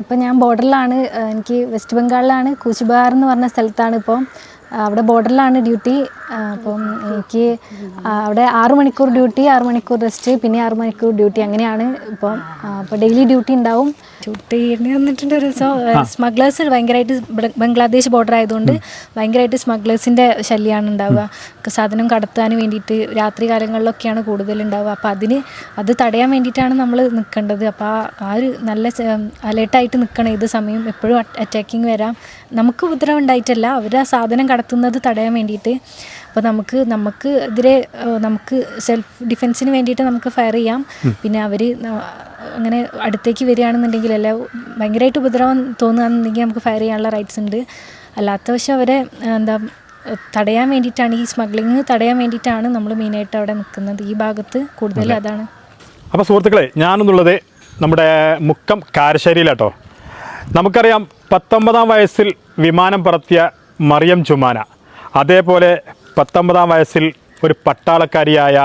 ഇപ്പം ഞാൻ ബോർഡറിലാണ് എനിക്ക് വെസ്റ്റ് ബംഗാളിലാണ് കൂച്ചുബാർ എന്ന് പറഞ്ഞ സ്ഥലത്താണ് ഇപ്പോൾ അവിടെ ബോർഡറിലാണ് ഡ്യൂട്ടി. അപ്പം എനിക്ക് അവിടെ ആറു മണിക്കൂർ ഡ്യൂട്ടി ആറു മണിക്കൂർ റെസ്റ്റ് പിന്നെ ആറു മണിക്കൂർ ഡ്യൂട്ടി അങ്ങനെയാണ് ഇപ്പം അപ്പോൾ ഡെയിലി ഡ്യൂട്ടി ഉണ്ടാവും. ഡ്യൂട്ടി വന്നിട്ടുണ്ട് ഒരു ദിവസം സ്മഗ്ലേഴ്സ് ഭയങ്കരമായിട്ട് ബംഗ്ലാദേശ് ബോർഡർ ആയതുകൊണ്ട് ഭയങ്കരമായിട്ട് സ്മഗ്ലേഴ്സിന്റെ ശല്യമാണ് ഉണ്ടാവുക. സാധനം കടത്താൻ വേണ്ടിയിട്ട് രാത്രി കാലങ്ങളിലൊക്കെയാണ് കൂടുതൽ ഉണ്ടാവുക. അപ്പോൾ അതിന് അത് തടയാൻ വേണ്ടിയിട്ടാണ് നമ്മൾ നിൽക്കേണ്ടത് അപ്പോൾ ആ ആ ഒരു നല്ല അലേർട്ടായിട്ട് നിൽക്കണം ഏത് സമയം എപ്പോഴും അറ്റാക്കിങ് വരാം. നമുക്ക് ഉപദ്രവം ഉണ്ടായിട്ടല്ല. അവർ ആ സാധനം കടത്തുന്നത് തടയാൻ വേണ്ടിയിട്ട് അപ്പോൾ നമുക്ക് നമുക്ക് എതിരെ നമുക്ക് സെൽഫ് ഡിഫെൻസിന് വേണ്ടിയിട്ട് നമുക്ക് ഫയർ ചെയ്യാം. പിന്നെ അവർ അങ്ങനെ അടുത്തേക്ക് വരികയാണെന്നുണ്ടെങ്കിൽ അല്ല ഭയങ്കരമായിട്ട് ഉപദ്രവം തോന്നുകയാണെന്നുണ്ടെങ്കിൽ നമുക്ക് ഫയർ ചെയ്യാനുള്ള റൈറ്റ്സ് ഉണ്ട്. അല്ലാത്ത പക്ഷേ അവരെ എന്താ തടയാൻ വേണ്ടിയിട്ടാണ് ഈ സ്മഗ്ലിങ് തടയാൻ വേണ്ടിയിട്ടാണ് നമ്മൾ മെയിനായിട്ട് അവിടെ നിൽക്കുന്നത്. ഈ ഭാഗത്ത് കൂടുതൽ അതാണ്. അപ്പോൾ സുഹൃത്തുക്കളെ ഞാനെന്നുള്ളത് നമ്മുടെ മുക്കം കാരശ്ശേരിയിലാട്ടോ. നമുക്കറിയാം പത്തൊമ്പതാം വയസ്സിൽ വിമാനം പറത്തിയ മറിയം ചുമാന. അതേപോലെ പത്തൊമ്പതാം വയസ്സിൽ ഒരു പട്ടാളക്കാരിയായ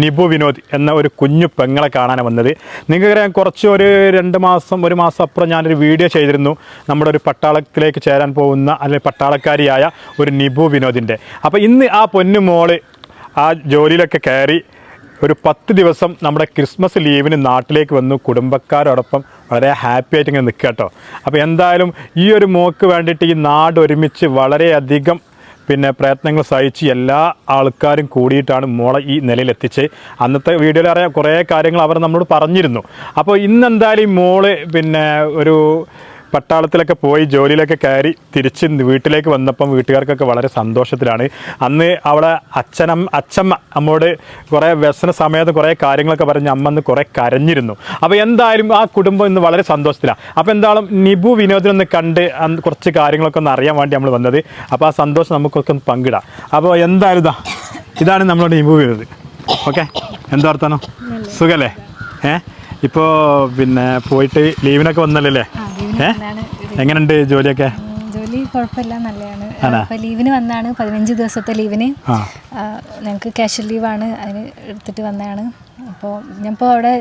നിബു വിനോദ് എന്ന ഒരു കുഞ്ഞു പെങ്ങളെ കാണാനാണ് വന്നത്. നിങ്ങൾക്കറിയാം കുറച്ച് ഒരു രണ്ട് മാസം ഒരു മാസം അപ്പുറം ഞാനൊരു വീഡിയോ ചെയ്തിരുന്നു. നമ്മുടെ ഒരു പട്ടാളത്തിലേക്ക് ചേരാൻ പോകുന്ന അല്ലെങ്കിൽ പട്ടാളക്കാരിയായ ഒരു നിബു വിനോദിന്റെ. അപ്പോൾ ഇന്ന് ആ പൊന്നു മോൾ ആ ജോലിയിലൊക്കെ കയറി ഒരു പത്ത് ദിവസം നമ്മുടെ ക്രിസ്മസ് ലീവിന് നാട്ടിലേക്ക് വന്നു. കുടുംബക്കാരോടൊപ്പം വളരെ ഹാപ്പി ആയിട്ട് ഇങ്ങനെ നിൽക്കുക കേട്ടോ. അപ്പോൾ എന്തായാലും ഈ ഒരു മോക്ക് വേണ്ടിയിട്ട് ഈ നാട് ഒരുമിച്ച് വളരെയധികം പിന്നെ പ്രയത്നങ്ങൾ സഹിച്ച് എല്ലാ ആൾക്കാരും കൂടിയിട്ടാണ് മോളെ ഈ നിലയിൽ എത്തിച്ച് അന്നത്തെ വീഡിയോയിൽ അറിയാം കുറേ കാര്യങ്ങൾ അവർ നമ്മളോട് പറഞ്ഞിരുന്നു. അപ്പോൾ ഇന്നെന്തായാലും മോൾ പിന്നെ ഒരു പട്ടാളത്തിലൊക്കെ പോയി ജോലിയിലൊക്കെ കയറി തിരിച്ച് വീട്ടിലേക്ക് വന്നപ്പം വീട്ടുകാർക്കൊക്കെ വളരെ സന്തോഷത്തിലാണ്. അന്ന് അവളെ അച്ഛനം അച്ഛമ്മ അമ്മോട് കുറേ വ്യസന സമയത്ത് കുറേ കാര്യങ്ങളൊക്കെ പറഞ്ഞ് അമ്മ അന്ന് കുറേ കരഞ്ഞിരുന്നു. അപ്പോൾ എന്തായാലും ആ കുടുംബം ഇന്ന് വളരെ സന്തോഷത്തിലാണ് അപ്പോൾ എന്തായാലും നിബു വിനോദിനൊന്ന് കണ്ട് കുറച്ച് കാര്യങ്ങളൊക്കെ ഒന്ന് അറിയാൻ വേണ്ടി നമ്മൾ വന്നത്. അപ്പോൾ ആ സന്തോഷം നമുക്കൊക്കെ ഒന്ന് പങ്കിടാം. അപ്പോൾ എന്തായാലും ഇതാ ഇതാണ് നമ്മളോട് നിബു വിനോദ്. ഓക്കെ? എന്താ വർത്താനോ? സുഖല്ലേ? ഏ? ഇപ്പോൾ പിന്നെ പോയിട്ട് ലീവിനൊക്കെ വന്നല്ലേ എങ്ങനെയുണ്ട് ജോലിയൊക്കെ? ജോലി കുഴപ്പമില്ല നല്ലതാണ്. ലീവിന് വന്നാണ് പതിനഞ്ച് ദിവസത്തെ ലീവിന്. ഞങ്ങൾക്ക് ക്യാഷ്വൽ ലീവാണ് അതിന് എടുത്തിട്ട് വന്നതാണ്. അപ്പോൾ ഞാനിപ്പോൾ അവിടെ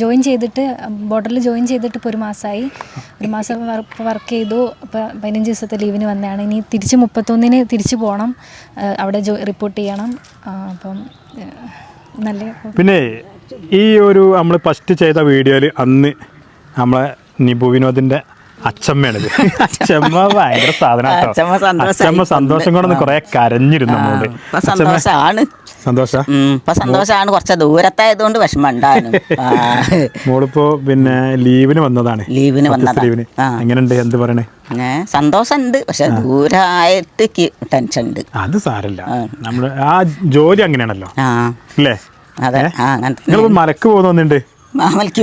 ജോയിൻ ചെയ്തിട്ട് ബോർഡറിൽ ജോയിൻ ചെയ്തിട്ട് ഇപ്പോൾ ഒരു മാസമായി ഒരു മാസം വർക്ക് ചെയ്തു അപ്പോൾ പതിനഞ്ച് ദിവസത്തെ ലീവിന് വന്നതാണ്. ഇനി തിരിച്ച് മുപ്പത്തൊന്നിന് തിരിച്ച് പോകണം അവിടെ റിപ്പോർട്ട് ചെയ്യണം. അപ്പം നല്ല പിന്നെ ഈ ഒരു നമ്മൾ ഫസ്റ്റ് ചെയ്ത വീഡിയോയിൽ അന്ന് നമ്മളെ നിബു വിനോദിന്റെ അച്ഛമ്മയാണിത് അച്ചമ്മ ഭയങ്കര സാധനം അച്ഛമ്മ അച്ചമ്മ സന്തോഷായി. അച്ചമ്മ സന്തോഷം കൊണ്ടൊന്ന് കുറെ കരഞ്ഞിരുന്നു നമ്മളോട് സന്തോഷമാണ് സന്തോഷാണ്. സന്തോഷ? ഉം, ഇപ്പൊ സന്തോഷാണ്. കുറച്ച് ദൂരത്തായതുകൊണ്ട് വിഷമം ഉണ്ടാനും ആ, മോളിപ്പോ പിന്നെ ലീവിന് വന്നതാണ്. ലീവിന് വന്നതാണ്. ലീവിന്. എങ്ങനെയുണ്ട്? എന്ത് പറയണേ? സന്തോഷം സന്തോഷമുണ്ട്. പക്ഷെ ദൂരായിട്ട് ടെൻഷൻ ഉണ്ട് അത് സാരല്ല നമ്മൾ ആ ജോലി അങ്ങനെയാണല്ലോ. അല്ലേ? അതെ. ആ അങ്ങനെ നിങ്ങളിപ്പോ മലക്ക് പോകുന്നുണ്ട് മാമലിക്ക്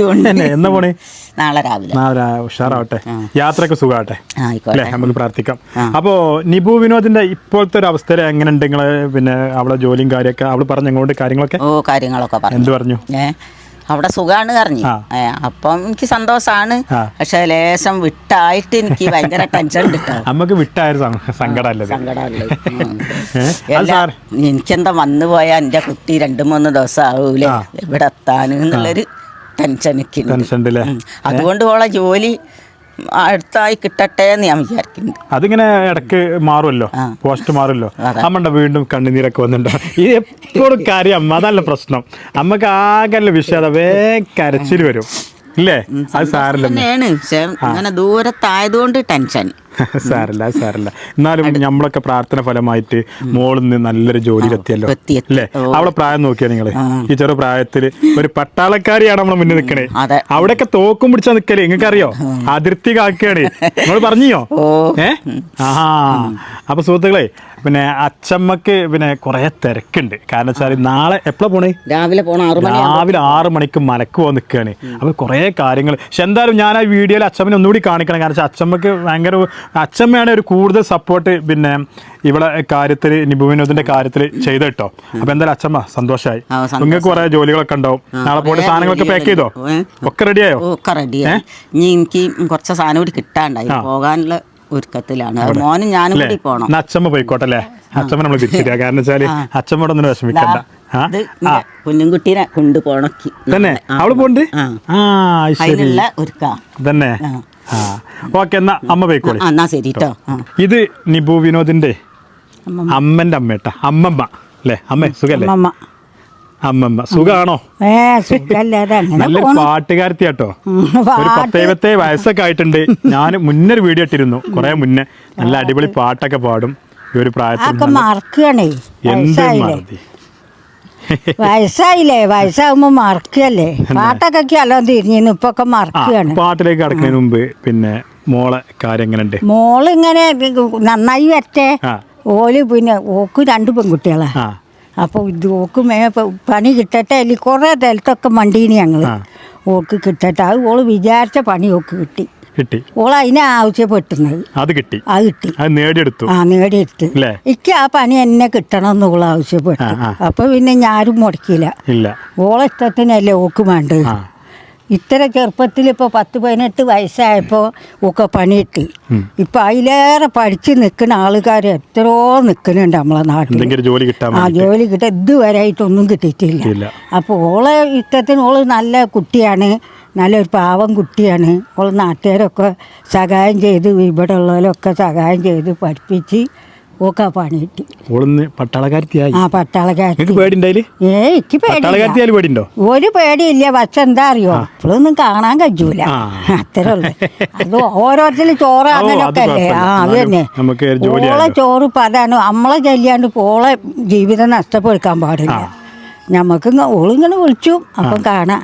എന്നെ പോണേ? നാളെ രാവിലെ. നാളെ ഉഷാറാവട്ടെ. യാത്രയൊക്കെ സുഖമാവട്ടെ? ആ, ആയിക്കോട്ടെ. അല്ലേ? നമുക്ക് പ്രാർത്ഥിക്കാം. അപ്പോൾ നിബു വിനോദിന്റെ ഇപ്പോഴത്തെ ഒരു അവസ്ഥയിൽ എങ്ങനെയുണ്ട് നിങ്ങൾ പിന്നെ അവളെ ജോലിയും കാര്യമൊക്കെ അവൾ പറഞ്ഞു എങ്ങോട്ട് കാര്യങ്ങളൊക്കെ? ഓ കാര്യങ്ങളൊക്കെ പറഞ്ഞു. എന്ത് പറഞ്ഞു? അവിടെ സുഖാണ് പറഞ്ഞു. അപ്പം എനിക്ക് സന്തോഷാണ്. പക്ഷെ ലേശം വിട്ടായിട്ട് എനിക്ക് ഭയങ്കര ടെൻഷൻ ഉണ്ട് കേട്ടോ വിട്ടായൊരു എനിക്കെന്താ വന്നു പോയാൽ എന്റെ കുട്ടി രണ്ടു മൂന്ന് ദിവസം ആവൂലേ? ഇവിടെ എത്താൻ എന്നുള്ളൊരു ടെൻഷൻ. അതുകൊണ്ട് ഓളെ ജോലി അടുത്തായി കിട്ടട്ടെ എന്ന് ഞാൻ വിചാരിക്കുന്നു അതിങ്ങനെ ഇടയ്ക്ക് മാറുമല്ലോ? പോസ്റ്റ് മാറുമല്ലോ. അമ്മണ്ട വീണ്ടും കണ്ണുനീരൊക്കെ വന്നിട്ടുണ്ടോ? ഇത് എപ്പോഴും കാര്യം. അമ്മ അതല്ല പ്രശ്നം. അമ്മയ്ക്ക് ആകെ വിഷയം അതാ വേ കരച്ചിൽ വരും. ഇല്ലേ? അത് പക്ഷെ അങ്ങനെ ദൂരത്തായതുകൊണ്ട് ടെൻഷൻ. സാറില്ല സാരല്ല. എന്നാലും നമ്മളൊക്കെ പ്രാർത്ഥന ഫലമായിട്ട് മോളിൽ നിന്ന് നല്ലൊരു ജോലിയിലെത്തിയല്ലോ. അല്ലേ അവളെ പ്രായം നോക്കിയാ നിങ്ങൾ? ഈ ചെറു പ്രായത്തിൽ ഒരു പട്ടാളക്കാരിയാണ് നമ്മളെ മുന്നിൽ നിൽക്കണേ. അവിടെയൊക്കെ തോക്കും പിടിച്ചാ നിക്കൽ നിങ്ങൾക്ക് അറിയോ അതിർത്തി കാക്കുകയാണ് നമ്മൾ പറഞ്ഞോ. ഏ? ആ അപ്പൊ സുഹൃത്തുക്കളെ പിന്നെ അച്ചമ്മക്ക് പിന്നെ കുറെ തിരക്കുണ്ട്. കാരണം വെച്ചാൽ നാളെ എപ്പോഴാ പോണേ? രാവിലെ പോണ ആറു മണി രാവിലെ ആറ് മണിക്ക് മലക്ക് പോകാൻ നിൽക്കുകയാണ് അപ്പോൾ കുറേ കാര്യങ്ങൾ പക്ഷെ എന്തായാലും ഞാൻ ആ വീഡിയോയിൽ അച്ചമ്മനെ ഒന്നുകൂടി കാണിക്കണം. കാരണം വെച്ചാൽ അച്ചമ്മക്ക് ഭയങ്കര അച്ചമ്മയാണ് ഒരു കൂടുതൽ സപ്പോർട്ട് പിന്നെ ഇവിടെ കാര്യത്തിൽ നിബു വിനോദിന്റെ കാര്യത്തിൽ ചെയ്ത കേട്ടോ അപ്പൊ എന്തായാലും അച്ഛമ്മ സന്തോഷമായി. നിങ്ങൾക്ക് കുറെ ജോലികളൊക്കെ ഉണ്ടാവും. നാളെ പോയിട്ട് സാധനങ്ങളൊക്കെ പാക്ക് ചെയ്തോ? ഒക്കെ റെഡിയായോ ഒക്കെ റെഡിയായി ഇനി എനിക്ക് കുറച്ച് സാധനം കൂടി കിട്ടാണ്ടായി. പോകാനുള്ള ഒരുക്കത്തിലാണ്. മോനും ഞാനും കൂടി പോണം. എന്നാ അച്ഛമ്മ പോയിക്കോട്ടെ അല്ലേ? അച്ഛമ്മ നമ്മൾ തിരിച്ചിരിക്കുക കാരണം വെച്ചാൽ അച്ഛമ്മയോട് ഒന്നും വിഷമിക്കണ്ട. ഇത് കുഞ്ഞുകുട്ടീനെ കൊണ്ടുപോണക്ക് തന്നെ? അവൾ പോണ്ട്? അതിനുള്ള ഒരുക്കാ. തന്നെ? ഓക്കെ എന്നാ അമ്മ പോയിക്കോളി. എന്നാ ശരി കേട്ടോ ഇത് നിബു വിനോദിന്റെ അമ്മന്റെ അമ്മേട്ടാ. അമ്മമ്മ. അല്ലേ? അമ്മ സുഖല്ലേ? അമ്മമ്മ. സുഖാണോ? നല്ല നല്ലൊരു പാട്ടുകാരത്തിയാട്ടോ ഒരു പത്തേപത്തെ വയസ്സൊക്കെ ആയിട്ടുണ്ട്. ഞാൻ മുന്നൊരു വീഡിയോ ഇട്ടിരുന്നു. കുറെ മുന്നേ. നല്ല അടിപൊളി പാട്ടൊക്കെ പാടും. ഈ ഒരു പ്രായത്തിൽ എന്ത് വയസ്സായില്ലേ? വയസ്സാകുമ്പോ മറക്കല്ലേ പാട്ടൊക്കെ അല്ലോ തിരിഞ്ഞിന്ന് ഇപ്പൊ ഒക്കെ മറക്കുകയാണ്. പാട്ടിലേക്ക് കടക്കുന്നതിന് മുമ്പ് പിന്നെ മോളെ കാര്യം എങ്ങനെയുണ്ട്? മോൾ ഇങ്ങനെ നന്നായി വരട്ടെ. ഓൽ പിന്നെ ഓക്ക് രണ്ട് പെൺകുട്ടികളാ. അപ്പോൾ ഇത് ഓക്ക് മേ പണി കിട്ടട്ടെ അല്ലെങ്കിൽ കുറേ തലത്തൊക്കെ മണ്ടീന് ഞങ്ങൾ ഓക്ക് കിട്ടട്ടെ. അത് ഓൾ വിചാരിച്ച പണി ഓക്ക് കിട്ടി. കിട്ടി. ഓൾ അതിനെ ആവശ്യപ്പെട്ടുന്നത്. അത് കിട്ടി. അത് കിട്ടി. അത് നേടിയെടുത്തു. ആ നേടിയെടുത്ത്? എനിക്ക് ആ പണി എന്നെ കിട്ടണം എന്ന് ഓൾ ആവശ്യപ്പെട്ടു. അപ്പൊ പിന്നെ ഞാനും മുടക്കിയില്ല. ഓളെ ഇഷ്ടത്തിനല്ലേ ഓക്ക് വേണ്ടത്? ഇത്ര ചെറുപ്പത്തിൽ ഇപ്പോൾ പത്ത് പതിനെട്ട് വയസ്സായപ്പോൾ ഒക്കെ പണിയിട്ട്. ഇപ്പം അതിലേറെ പഠിച്ച് നിൽക്കുന്ന ആൾക്കാർ എത്രയോ നിൽക്കുന്നുണ്ട് നമ്മളെ നാട്ടിൽ ജോലി കിട്ടാൻ ആ ജോലി കിട്ടാൻ ഇതുവരെ ആയിട്ടൊന്നും കിട്ടിയിട്ടില്ല. അപ്പോൾ ഓളെ ഇഷ്ടത്തിന് ഓൾ നല്ല കുട്ടിയാണ് നല്ലൊരു പാവം കുട്ടിയാണ്. ഓൾ നാട്ടുകാരൊക്കെ സഹായം ചെയ്ത് ഇവിടെ ഉള്ളവരൊക്കെ സഹായം ചെയ്ത് പഠിപ്പിച്ച് ഒക്കെ ആ പണി കിട്ടി. ഓളൊന്ന് പട്ടാളക്കാരത്തിയായി. ആ പട്ടാളക്കാരി നിങ്ങൾക്ക് പേടിണ്ടായിൽ ഏ എനിക്ക് പട്ടാളക്കാരത്തിയാൽ പേടിണ്ടോ ഒരു പേടിയില്ല പക്ഷെ എന്താ അറിയോ? ഇപ്പോഴൊന്നും കാണാൻ കഴിയൂല. അത്ര ഉള്ളു. അത് ഓരോരുത്തരും ചോറ് അങ്ങനെയൊക്കെ അല്ലേ? ആ അത് തന്നെ. ഓളെ ചോറ് അതാണ് നമ്മളെ ചെല്ലാണ്ട് ഓളെ ജീവിതം നഷ്ടപ്പെടുക്കാൻ പാടില്ല. ഞമ്മക്ക് ഇങ്ങ- ഓളിങ്ങനെ വിളിച്ചു അപ്പം കാണാം.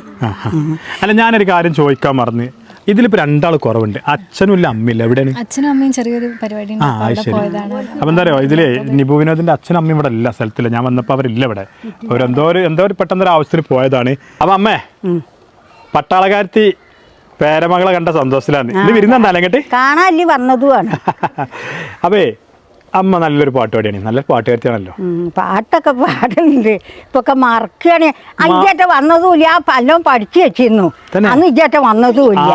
അല്ല ഞാനൊരു കാര്യം ചോദിക്കാൻ മറന്ന്. ഇതിലിപ്പോ രണ്ടാൾ കുറവുണ്ട്. അച്ഛനും ഇല്ല അമ്മയില്ല എവിടെയാണ്? അച്ഛനും അമ്മയും ചെറിയൊരു പരിപാടി ആ അത് ശരി. പോയതാണ്. അപ്പൊ എന്താ പറയുക ഇതിൽ നിപു വിനോദിന്റെ അച്ഛനും അമ്മയും ഇവിടെ ഇല്ല സ്ഥലത്തില്ല. ഞാൻ വന്നപ്പോൾ അവരില്ല ഇവിടെ. അവരെന്തോ ഒരു എന്തോ ഒരു പെട്ടെന്നൊരു ആവശ്യത്തിന് പോയതാണ്. അപ്പൊ അമ്മേ പട്ടാളക്കാരത്തി പേരമകളെ കണ്ട സന്തോഷത്തിലാണ്. ഇത് വരുന്നുണ്ടല്ലോ അങ്ങോട്ട്? കാണാൻ വന്നതുമാണ്. അപ്പേ അമ്മ നല്ലൊരു പാട്ട് പാടിയാണ്. നല്ലൊരു പാട്ടുകാരത്തിയാണല്ലോ ഉം, പാട്ടൊക്കെ പാടുന്നുണ്ട്. ഇപ്പൊക്കെ മറക്കുകയാണ് അഞ്ചേറ്റ വന്നതുമില്ല. ആ പല്ലവും പഠിച്ചു വെച്ചിരുന്നു? അന്ന് ഇജേറ്റ വന്നതുമില്ല.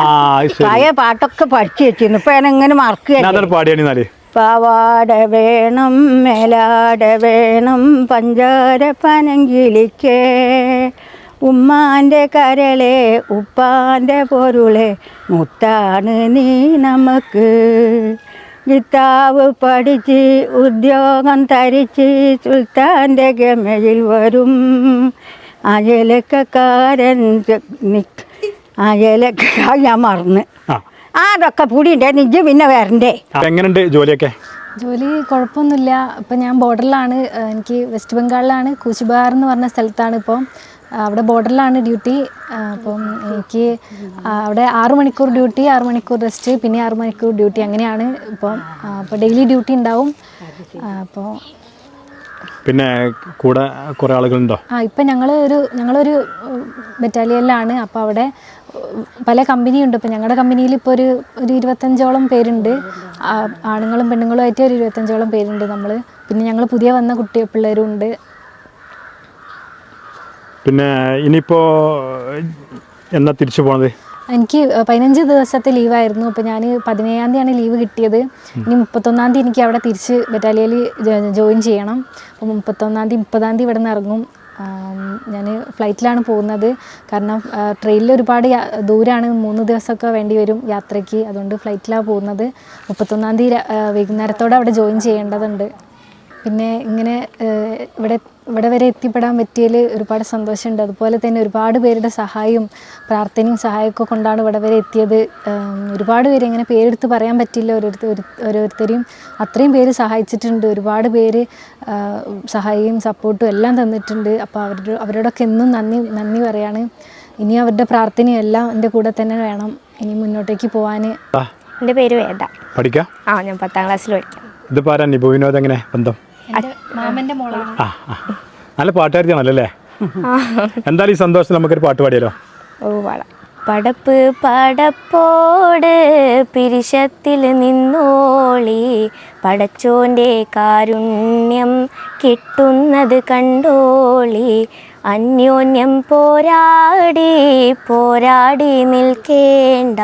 പഴയ പാട്ടൊക്കെ പഠിച്ചു വെച്ചിരുന്നു. ഇപ്പൊ ഞാൻ ഞാൻ മറക്കുകയാണ് പാടിയാണ് പാവാട വേണം മേലാട വേണം പഞ്ചാര പനങ്കിളിക്കേ ഉമ്മാന്റെ കരളെ ഉപ്പാന്റെ പൊരുളെ മുത്താണ് നീ നമുക്ക്. ഗിത്താവ് പഠിച്ച് ഉദ്യോഗം തരിച്ച് സുൽത്താന്റെ ഗമയിൽ വരും. അയലക്കാരൻ അയലക്ക ഞാൻ മറന്ന്. അതൊക്കെ പൂടിയുണ്ടേ. നിജ് പിന്നെ വരണ്ടേ? എങ്ങനെയുണ്ട് ജോലിയൊക്കെ? ജോലി കുഴപ്പമൊന്നുമില്ല. ഇപ്പം ഞാൻ ബോർഡറിലാണ്. എനിക്ക് വെസ്റ്റ് ബംഗാളിലാണ്. കൂച്ചുബാർ എന്ന് പറഞ്ഞ സ്ഥലത്താണ് ഇപ്പോൾ അവിടെ ബോർഡറിലാണ് ഡ്യൂട്ടി അപ്പം എനിക്ക് അവിടെ ആറ് മണിക്കൂർ ഡ്യൂട്ടി ആറ് മണിക്കൂർ റെസ്റ്റ് പിന്നെ ആറ് മണിക്കൂർ ഡ്യൂട്ടി അങ്ങനെയാണ് ഇപ്പം അപ്പോൾ ഡെയിലി ഡ്യൂട്ടി ഉണ്ടാവും. അപ്പോൾ പിന്നെ കൂടെ കുറേ ആളുകളുണ്ടോ? ആ ഇപ്പം ഞങ്ങൾ ഒരു ഞങ്ങളൊരു ബറ്റാലിയനിലാണ് അപ്പോൾ അവിടെ പല കമ്പനിയുണ്ട് ഇപ്പം ഞങ്ങളുടെ കമ്പനിയിൽ ഇപ്പോൾ ഒരു ഒരു ഇരുപത്തഞ്ചോളം പേരുണ്ട്. ആണുങ്ങളും പെണ്ണുങ്ങളും ആയിട്ട് ഒരു ഇരുപത്തഞ്ചോളം പേരുണ്ട് നമ്മൾ പിന്നെ ഞങ്ങൾ പുതിയ വന്ന കുട്ടി പിള്ളേരും ഉണ്ട്. പിന്നെ ഇനിയിപ്പോ എന്നാ തിരിച്ചു പോണത്? എനിക്ക് പതിനഞ്ച് ദിവസത്തെ ലീവായിരുന്നു. അപ്പോൾ ഞാൻ പതിനേഴാം തീയതിയാണ് ലീവ് കിട്ടിയത്. ഇനി മുപ്പത്തൊന്നാം തീയതി എനിക്ക് അവിടെ തിരിച്ച് ബറ്റാലിയയിൽ ജോയിൻ ചെയ്യണം. അപ്പോൾ മുപ്പത്തൊന്നാം തീയതി മുപ്പതാം തീയതി ഇവിടെ നിന്ന് ഇറങ്ങും ഞാൻ ഫ്ലൈറ്റിലാണ് പോകുന്നത്. കാരണം ട്രെയിനിൽ ഒരുപാട് ദൂരമാണ് മൂന്ന് ദിവസമൊക്കെ വേണ്ടി വരും യാത്രയ്ക്ക്. അതുകൊണ്ട് ഫ്ലൈറ്റിലാണ് പോകുന്നത്. മുപ്പത്തൊന്നാം തീയതി വൈകുന്നേരത്തോടെ അവിടെ ജോയിൻ ചെയ്യേണ്ടതുണ്ട്. പിന്നെ ഇങ്ങനെ ഇവിടെ ഇവിടെ വരെ എത്തിപ്പെടാൻ പറ്റിയതിൽ ഒരുപാട് സന്തോഷമുണ്ട്. അതുപോലെ തന്നെ ഒരുപാട് പേരുടെ സഹായവും പ്രാർത്ഥനയും സഹായമൊക്കെ കൊണ്ടാണ് ഇവിടെ വരെ എത്തിയത്. ഒരുപാട് പേര് ഇങ്ങനെ പേരെടുത്ത് പറയാൻ പറ്റില്ല. ഓരോരുത്തർ ഓരോരുത്തരെയും അത്രയും പേര് സഹായിച്ചിട്ടുണ്ട്. ഒരുപാട് പേര് സഹായിയും സപ്പോർട്ടും എല്ലാം തന്നിട്ടുണ്ട്. അപ്പോൾ അവരുടെ അവരോടൊക്കെ എന്നും നന്ദി നന്ദി പറയാണ്. ഇനി അവരുടെ പ്രാർത്ഥനയും എല്ലാം എന്റെ കൂടെ തന്നെ വേണം. ഇനി മുന്നോട്ടേക്ക് പോകാൻ എന്റെ പേര് വേദ. പഠിക്കാം? ആ ഞാൻ പത്താം ക്ലാസ്സിൽ പഠിക്കാം. ഇതിപ്പോൾ ആരാ? നിബു വിനോദ് എങ്ങനെ ബന്ധം? മോളാണ്. ആ ആ. നല്ല പാട്ടുകാരിയാണല്ലോ? അല്ലേ എന്തായാലും ഈ സന്തോഷം നമുക്കൊരു പാട്ട് പാടിയല്ലോ. ഓ പാടാം പടപ്പ് പടപ്പോട് പിരിശത്തിൽ നിന്നോളി. പടച്ചോന്റെ കാരുണ്യം കിട്ടുന്നത് കണ്ടോളി. അന്യോന്യം പോരാടി പോരാടി നിൽക്കേണ്ട.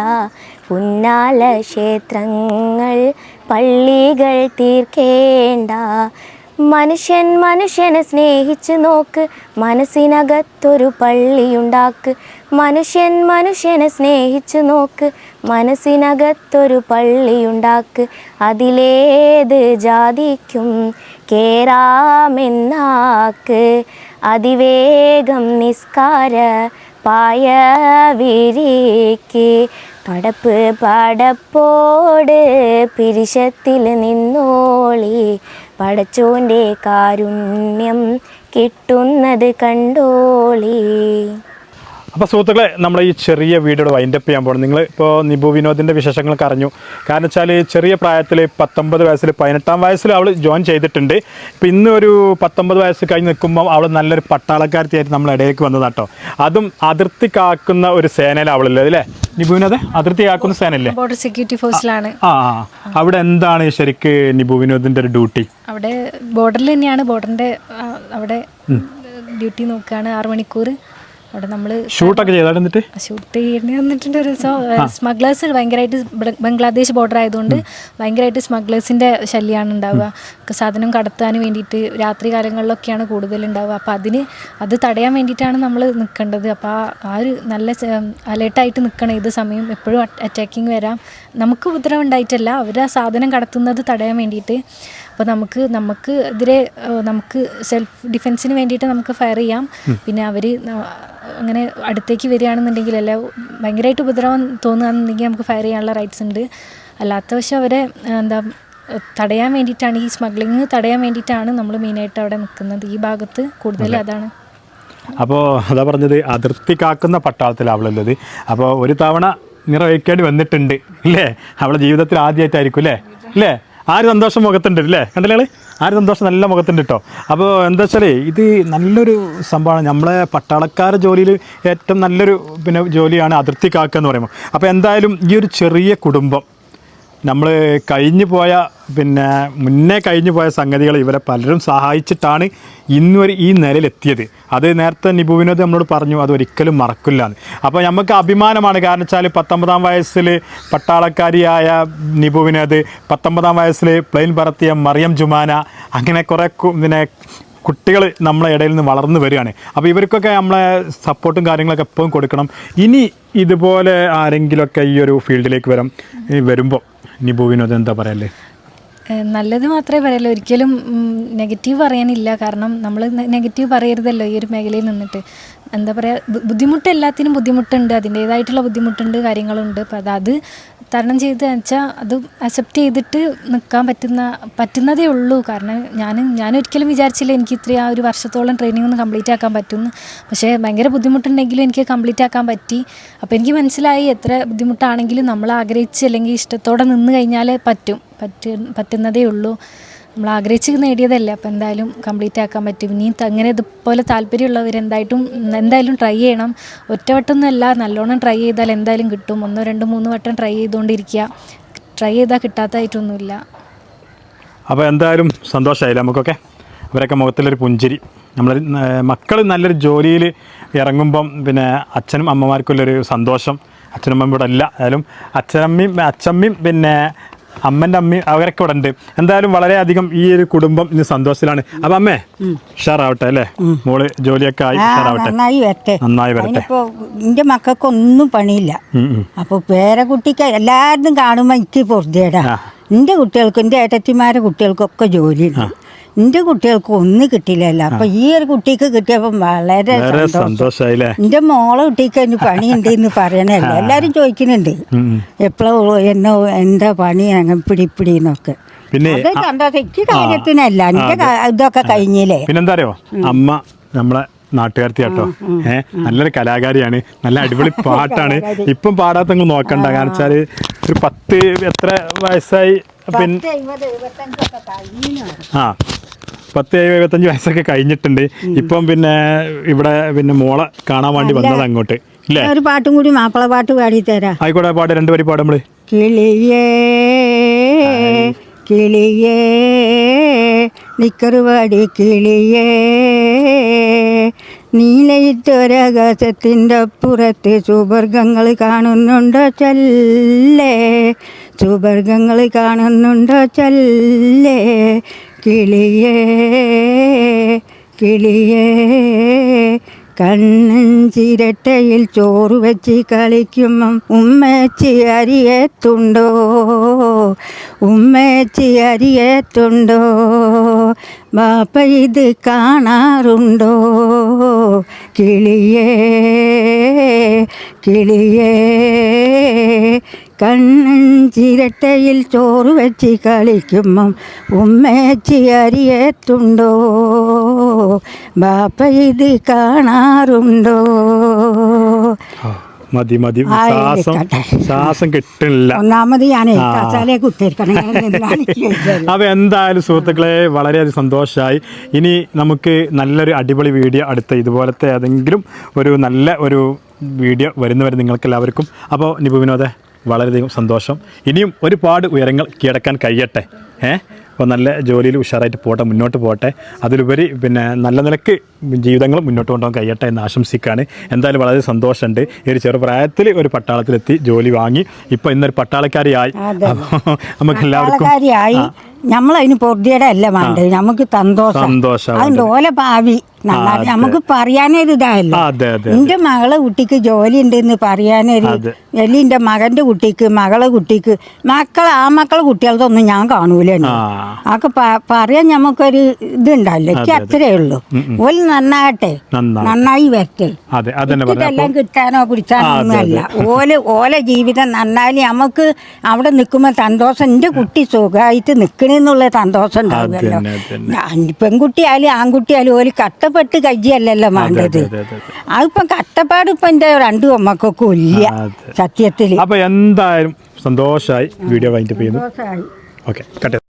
പുന്നാല ക്ഷേത്രങ്ങൾ പള്ളികൾ തീർക്കേണ്ട. മനുഷ്യൻ മനുഷ്യനെ സ്നേഹിച്ച് നോക്ക്. മനസ്സിനകത്തൊരു പള്ളിയുണ്ടാക്ക്. മനുഷ്യൻ മനുഷ്യനെ സ്നേഹിച്ച് നോക്ക്. മനസ്സിനകത്തൊരു പള്ളിയുണ്ടാക്ക്. അതിലേത് ജാതിക്കും കേറാമെന്നാക്ക്. അതിവേഗം നിസ്കാര പായ വിരിക്ക് പടപ്പ് പടപ്പോട് പിരിശത്തിൽ നിന്നോളി. പടച്ചോന്റെ കാരുണ്യം കിട്ടുന്നത് കണ്ടോളി. അപ്പോൾ സുഹൃത്തുക്കളെ നമ്മൾ ഈ ചെറിയ വീഡിയോയുടെ വൈൻഡപ്പ് ചെയ്യാൻ പോകണം നിങ്ങൾ ഇപ്പോൾ നിബു വിനോദിന്റെ വിശേഷങ്ങളൊക്കെ അറിഞ്ഞു. കാരണം വെച്ചാൽ ചെറിയ പ്രായത്തിൽ പത്തൊമ്പത് വയസ്സിൽ പതിനെട്ടാം വയസ്സിൽ അവൾ ജോയിൻ ചെയ്തിട്ടുണ്ട്. ഇപ്പം ഇന്ന് ഒരു പത്തൊമ്പത് വയസ്സ് കഴിഞ്ഞ് നിൽക്കുമ്പോൾ അവൾ നല്ലൊരു പട്ടാളക്കാരത്തിയായിട്ട് നമ്മളെ ഇടയിലേക്ക് വന്നതാട്ടോ അതും അതിർത്തി കാക്കുന്ന ഒരു സേനയിൽ അവളല്ലേ അല്ലേ? നിബു വിനോദ് അതിർത്തി കാക്കുന്ന സേനയില്ലേ? ബോർഡർ സെക്യൂരിറ്റി ഫോഴ്സിലാണ് ആ ആ. അവിടെ എന്താണ് ശരിക്ക് നിബു വിനോദിന്റെ ഒരു ഡ്യൂട്ടി അവിടെ ബോർഡറിൽ തന്നെയാണ്. ബോർഡറിന്റെ അവിടെ ഡ്യൂട്ടി നോക്കുകയാണ് ആറ് മണിക്കൂർ അവിടെ നമ്മൾ ഷൂട്ടൊക്കെ ചെയ്തിട്ട് ഷൂട്ട് ചെയ്യേണ്ടി വന്നിട്ടുണ്ട് ഒരു ദിവസം സ്മഗ്ലേഴ്സ് ഭയങ്കരമായിട്ട് ബംഗ്ലാദേശ് ബോർഡർ ആയതുകൊണ്ട് ഭയങ്കരമായിട്ട് സ്മഗ്ലേഴ്സിന്റെ ശല്യമാണ് ഉണ്ടാവുക. സാധനം കടത്താൻ വേണ്ടിയിട്ട് രാത്രി കാലങ്ങളിലൊക്കെയാണ് കൂടുതൽ ഉണ്ടാവുക. അപ്പോൾ അതിന് അത് തടയാൻ വേണ്ടിയിട്ടാണ് നമ്മൾ നിൽക്കേണ്ടത് അപ്പോൾ ആ ആ ഒരു നല്ല അലേർട്ടായിട്ട് നിൽക്കണം ഏത് സമയം എപ്പോഴും അറ്റാക്കിങ് വരാം. നമുക്ക് ഉപദ്രവം ഉണ്ടായിട്ടല്ല. അവർ ആ സാധനം കടത്തുന്നത് തടയാൻ വേണ്ടിയിട്ട് അപ്പോൾ നമുക്ക് നമുക്ക് എതിരെ നമുക്ക് സെൽഫ് ഡിഫെൻസിന് വേണ്ടിയിട്ട് നമുക്ക് ഫയർ ചെയ്യാം. പിന്നെ അവർ അങ്ങനെ അടുത്തേക്ക് വരികയാണെന്നുണ്ടെങ്കിൽ അല്ല ഭയങ്കരമായിട്ട് ഉപദ്രവം തോന്നുകയാണെന്നുണ്ടെങ്കിൽ നമുക്ക് ഫയർ ചെയ്യാനുള്ള റൈറ്റ്സ് ഉണ്ട്. അല്ലാത്ത പക്ഷേ അവരെ എന്താ തടയാൻ വേണ്ടിയിട്ടാണ് ഈ സ്മഗ്ലിങ് തടയാൻ വേണ്ടിയിട്ടാണ് നമ്മൾ മെയിനായിട്ട് അവിടെ നിൽക്കുന്നത്. ഈ ഭാഗത്ത് കൂടുതൽ അതാണ്. അപ്പോൾ അതാ പറഞ്ഞത് അതിർത്തി കാക്കുന്ന പട്ടാളത്തിലാണ് അവളുള്ളത് അപ്പോൾ ഒരു തവണ നിറവേക്കേണ്ടി വന്നിട്ടുണ്ട് അല്ലേ? അവളെ ജീവിതത്തിൽ ആദ്യമായിട്ടായിരിക്കും അല്ലേ? അല്ലേ? ഇല്ലേ ആര് സന്തോഷം മുഖത്തുണ്ട് അല്ലേ കണ്ടില്ലേ ആര് സന്തോഷം നല്ല മുഖത്തുണ്ട് കേട്ടോ അപ്പോൾ എന്താ വെച്ചാൽ ഇത് നല്ലൊരു സംഭവമാണ്. നമ്മളെ പട്ടാളക്കാരുടെ ജോലിയിൽ ഏറ്റവും നല്ലൊരു പിന്നെ ജോലിയാണ് അതിർത്തി കാക്കുക എന്ന് പറയുമ്പോൾ. അപ്പോൾ എന്തായാലും ഈ ഒരു ചെറിയ കുടുംബം നമ്മൾ കഴിഞ്ഞു പോയ പിന്നെ മുന്നേ കഴിഞ്ഞു പോയ സംഗതികൾ ഇവരെ പലരും സഹായിച്ചിട്ടാണ് ഇന്ന് ഒരു ഈ നിലയിലെത്തിയത്. അത് നേരത്തെ നിപു വിനോദ് നമ്മളോട് പറഞ്ഞു അത് ഒരിക്കലും മറക്കില്ല എന്ന്. അപ്പോൾ നമുക്ക് അഭിമാനമാണ്. കാരണം വെച്ചാൽ പത്തൊമ്പതാം വയസ്സിൽ പട്ടാളക്കാരിയായ നിപു വിനോദ് പത്തൊമ്പതാം വയസ്സിൽ പ്ലെയിൻ പറത്തിയ മറിയം ജുമാന അങ്ങനെ കുറേ പിന്നെ കുട്ടികൾ നമ്മളെ ഇടയിൽ നിന്ന് വളർന്നു വരികയാണ്. അപ്പോൾ ഇവർക്കൊക്കെ നമ്മളെ സപ്പോർട്ടും കാര്യങ്ങളൊക്കെ എപ്പോഴും കൊടുക്കണം. ഇനി ഇതുപോലെ ആരെങ്കിലുമൊക്കെ ഈ ഒരു ഫീൽഡിലേക്ക് വരും വരുമ്പോൾ ഇനി ഭൂവിനോദം എന്താ പറയല്ലേ നല്ലത് മാത്രമേ പറയുള്ളൂ ഒരിക്കലും നെഗറ്റീവ് പറയാനില്ല. കാരണം നമ്മൾ നെഗറ്റീവ് പറയരുതല്ലോ ഈ ഒരു മേഖലയിൽ നിന്നിട്ട്. എന്താ പറയുക ബുദ്ധിമുട്ട് എല്ലാത്തിനും ബുദ്ധിമുട്ടുണ്ട്. അതിന്റേതായിട്ടുള്ള ബുദ്ധിമുട്ടുണ്ട് കാര്യങ്ങളുണ്ട്. അപ്പോൾ അത് അത് തരണം ചെയ്ത് വെച്ചാൽ അത് അക്സെപ്റ്റ് ചെയ്തിട്ട് നിൽക്കാൻ പറ്റുന്ന പറ്റുന്നതേ ഉള്ളൂ. കാരണം ഞാൻ ഞാൻ ഒരിക്കലും വിചാരിച്ചില്ല എനിക്ക് ഇത്ര ആ ഒരു വർഷത്തോളം ട്രെയിനിങ് ഒന്ന് കംപ്ലീറ്റ് ആക്കാൻ പറ്റുമെന്ന് പക്ഷേ ഭയങ്കര ബുദ്ധിമുട്ടുണ്ടെങ്കിലും എനിക്ക് കംപ്ലീറ്റ് ആക്കാൻ പറ്റി. അപ്പോൾ എനിക്ക് മനസ്സിലായി എത്ര ബുദ്ധിമുട്ടാണെങ്കിലും നമ്മൾ ആഗ്രഹിച്ച് അല്ലെങ്കിൽ ഇഷ്ടത്തോടെ നിന്ന് കഴിഞ്ഞാൽ പറ്റും. പറ്റ പറ്റുന്നതേ ഉള്ളൂ. നമ്മൾ ആഗ്രഹിച്ച് നേടിയതല്ലേ. അപ്പോൾ എന്തായാലും കംപ്ലീറ്റ് ആക്കാൻ പറ്റും. ഇനി അങ്ങനെ ഇതുപോലെ താല്പര്യമുള്ളവർ എന്തായിട്ടും എന്തായാലും ട്രൈ ചെയ്യണം. ഒറ്റവട്ടമൊന്നുമല്ല നല്ലോണം ട്രൈ ചെയ്താൽ എന്തായാലും കിട്ടും. ഒന്നോ രണ്ടോ മൂന്ന് വട്ടം ട്രൈ ചെയ്തുകൊണ്ടിരിക്കുക. ട്രൈ ചെയ്താൽ കിട്ടാത്തതായിട്ടൊന്നുമില്ല അപ്പോൾ എന്തായാലും സന്തോഷമായില്ല നമുക്കൊക്കെ? ഇവരൊക്കെ മുഖത്തിലൊരു പുഞ്ചിരി. നമ്മൾ മക്കൾ നല്ലൊരു ജോലിയിൽ ഇറങ്ങുമ്പം പിന്നെ അച്ഛനും അമ്മമാർക്കുള്ളൊരു സന്തോഷം. അച്ഛനമ്മ ഇവിടെ ഇല്ല ഏതായാലും അച്ഛനമ്മയും അച്ഛമ്മയും പിന്നെ അമ്മന്റെ അമ്മയും അവരൊക്കെ ഇവിടെ ഉണ്ട്. എന്തായാലും വളരെയധികം ഈ ഒരു കുടുംബം ഇന്ന് സന്തോഷത്തിലാണ്. അപ്പം അമ്മേ ഉഷാറാവട്ടെ അല്ലേ? മോൾ ജോലിയൊക്കെ ആയി ഉഷാറാവട്ടെ. നന്നായി വരട്ടെ. നന്നായി വരട്ടെ. അതിനിപ്പോ എന്റെ മക്കൾക്കൊന്നും പണിയില്ല. അപ്പോൾ പേരക്കുട്ടിക്ക് എല്ലാവരും കാണുമ്പോൾ എനിക്ക് പൊറുതേടാ എന്റെ എന്റെ കുട്ടികൾക്കും എന്റെ ഏട്ടത്തിമാരെ കുട്ടികൾക്കൊക്കെ ജോലിയുണ്ട്. എന്റെ കുട്ടികൾക്ക് ഒന്നും കിട്ടിയില്ലല്ലോ അപ്പൊ ഈ ഒരു കുട്ടിക്ക് കിട്ടിയപ്പോൾ വളരെ എന്റെ എന്റെ മോളെ കുട്ടിക്ക് അതിന് പണിയുണ്ട് എന്ന് പറയണല്ലോ എല്ലാരും ചോദിക്കുന്നുണ്ട്. എപ്പോഴും എന്നോ എന്താ പണി? അങ്ങനെ പിടിപ്പിടി എന്നൊക്കെ. പിന്നെ എനിക്ക് കാര്യത്തിനല്ല. എന്റെ ഇതൊക്കെ കഴിഞ്ഞില്ലേ. പിന്നെന്താ അറിയോ? അമ്മ നമ്മളെ നാട്ടുകാരത്തി കേട്ടോ. ഏഹ് നല്ലൊരു കലാകാരിയാണ്. നല്ല അടിപൊളി പാട്ടാണ്. ഇപ്പം പാടാത്ത നോക്കണ്ട. കാരണം ഒരു പത്ത് എത്ര വയസ്സായി? പിന്നെ ആ. പത്ത് എഴുപത്തഞ്ച് വയസ്സൊക്കെ കഴിഞ്ഞിട്ടുണ്ട്. ഇപ്പം പിന്നെ ഇവിടെ പിന്നെ മോളെ കാണാൻ വേണ്ടി വന്നത് അങ്ങോട്ട്. ഇല്ലേ? ഒരു പാട്ടും കൂടി മാപ്പിള പാട്ട് പാടി തരാം ആയിക്കോട്ടെ പാട്ട് രണ്ടുപേരും പാടുമ്പോൾ കിളിയേ കിളിയേ നിക്കറുപാടി കിളിയേ നീലയിത്തൊരാകാശത്തിന്റെ അപ്പുറത്ത് സുവർഗങ്ങൾ കാണുന്നുണ്ടോ ചല്ലേ? സുവർഗങ്ങൾ കാണുന്നുണ്ടോ ചല്ലേ? കിളിയേ കിളിയേ കണ്ണഞ്ചിരട്ടയിൽ ചോറ് വെച്ച് കളിക്കുമ്പം ഉമ്മച്ചി അരിയത്തുണ്ടോ? ഉമ്മച്ചി അരിയത്തുണ്ടോ? ബാപ്പ ഇത് കാണാറുണ്ടോ? കിളിയേ കിളിയേ കണ്ണഞ്ചിരട്ടയിൽ ചോറ് വെച്ച് കളിക്കുമ്പം ഉമ്മച്ചി അരിയത്തുണ്ടോ? ബാപ്പ ഇത് കാണാറുണ്ടോ? മതി മതി. ശ്വാസം. ശ്വാസം കിട്ടുന്നില്ല. ഒന്നാമത് ഞാൻ അപ്പൊ എന്തായാലും സുഹൃത്തുക്കളെ വളരെയധികം സന്തോഷമായി ഇനി നമുക്ക് നല്ലൊരു അടിപൊളി വീഡിയോ അടുത്ത ഇതുപോലത്തെ ഏതെങ്കിലും ഒരു നല്ല ഒരു വീഡിയോ വരുന്നവരെ നിങ്ങൾക്ക് എല്ലാവർക്കും. അപ്പോൾ നിപു വിനോദെ വളരെയധികം സന്തോഷം. ഇനിയും ഒരുപാട് ഉയരങ്ങൾ കീഴടക്കാൻ കഴിയട്ടെ. ഏ? അപ്പോൾ നല്ല ജോലിയിൽ ഉഷാറായിട്ട് പോട്ടെ മുന്നോട്ട് പോട്ടെ അതിലുപരി പിന്നെ നല്ല നിലയ്ക്ക് ജീവിതങ്ങൾ മുന്നോട്ട് കൊണ്ടുപോകാൻ കഴിയട്ടെ എന്ന് ആശംസിക്കുകയാണ്. എന്തായാലും വളരെ സന്തോഷമുണ്ട്. ഈ ഒരു ചെറുപ്രായത്തിൽ ഒരു പട്ടാളത്തിലെത്തി ജോലി വാങ്ങി. ഇപ്പോൾ ഇന്നൊരു പട്ടാളക്കാരിയായി. നമുക്ക് എല്ലാവർക്കും നമ്മളതിന് പൊറുതിയുടെ അല്ല വേണ്ടത്. നമുക്ക് സന്തോഷം. അതിന്റെ ഓലെ ഭാവി നന്നായി നമുക്ക് പറയാനേ ഇതായല്ലോ. എന്റെ മകളെ കുട്ടിക്ക് ജോലി ഉണ്ടെന്ന് പറയാനൊരു. അല്ലെങ്കിൽ എന്റെ മകന്റെ കുട്ടിക്ക് മകളെ കുട്ടിക്ക് മക്കൾ ആ മക്കളെ കുട്ടികളതൊന്നും ഞാൻ കാണൂല അതൊക്കെ പറയാൻ നമുക്കൊരു ഉണ്ടാവില്ല എനിക്ക് അത്രേ ഉള്ളൂ ഓൽ നന്നാകട്ടെ. നന്നായി വരട്ടെ. ഇതെല്ലാം കിട്ടാനോ അതെ, ഒന്നുമല്ല. ഓൽ ഓല ജീവിതം നന്നായാലും നമുക്ക് അവിടെ നിൽക്കുമ്പോൾ സന്തോഷം. എന്റെ കുട്ടി സുഖമായിട്ട് നിൽക്കണെന്നുള്ള സന്തോഷം ഉണ്ടാവുമല്ലോ. പെൺകുട്ടിയായാലും ആൺകുട്ടിയായാലും ഒരു കഷ്ടപ്പെട്ട് കയ്യല്ലല്ലോ വേണ്ടത് അതെ, അതെ, അതെ. അതിപ്പം കഷ്ടപ്പാട് ഇപ്പം എന്റെ രണ്ടു അമ്മക്കൊക്കെ ഇല്ല. സത്യത്തിൽ അപ്പോൾ എന്തായാലും സന്തോഷമായി വീഡിയോ വൈൻഡപ്പ് ചെയ്യുന്നു. ഓക്കെ